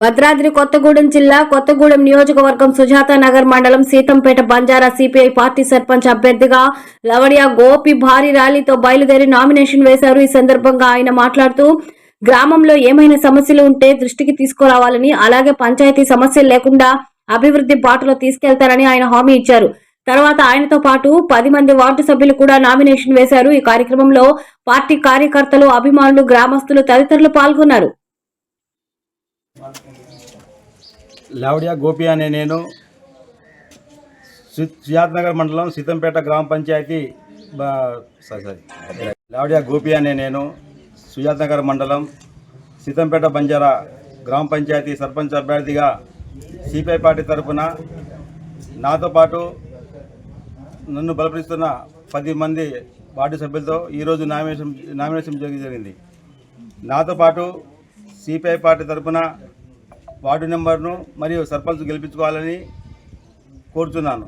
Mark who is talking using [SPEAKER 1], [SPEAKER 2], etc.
[SPEAKER 1] భద్రాద్రి కొత్తగూడెం జిల్లా కొత్తగూడెం నియోజకవర్గం సుజాత నగర్ మండలం సీతంపేట బంజారా సిపిఐ పార్టీ సర్పంచ్ అభ్యర్థిగా లవడియా గోపి భారీ ర్యాలీతో బయలుదేరి నామినేషన్ వేశారు. ఈ సందర్భంగా ఆయన మాట్లాడుతూ గ్రామంలో ఏమైనా సమస్యలు ఉంటే దృష్టికి తీసుకురావాలని అలాగే పంచాయతీ సమస్యలు లేకుండా అభివృద్ధి బాటలో తీసుకెళ్తారని ఆయన హామీ ఇచ్చారు. తర్వాత ఆయనతో పాటు పది మంది వార్డు సభ్యులు కూడా నామినేషన్ వేశారు. ఈ కార్యక్రమంలో పార్టీ కార్యకర్తలు అభిమానులు గ్రామస్తులు తదితరులు పాల్గొన్నారు.
[SPEAKER 2] లావడియా గోపి అనే నేను సు- మండలం సీతంపేట గ్రామ పంచాయతీ సారీ సారీ లావడియా గోపి అనే నేను సుజాత్నగర్ మండలం సీతంపేట బంజారా గ్రామ పంచాయతీ సర్పంచ్ అభ్యర్థిగా సిపిఐ పార్టీ తరఫున నాతో పాటు నన్ను బలపరుస్తున్న పది మంది వార్డు సభ్యులతో ఈరోజు నామినేషన్ నామినేషన్ జరిగింది. నాతో పాటు సిపిఐ పార్టీ తరఫున వార్డు నెంబర్ను మరియు సర్పంచ్ గెలిపించుకోవాలని కోరుతున్నాను.